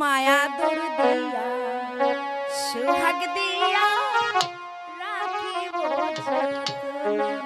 মায়া দর দিয়া সুহাগ দিয়া রাখিব যতনে।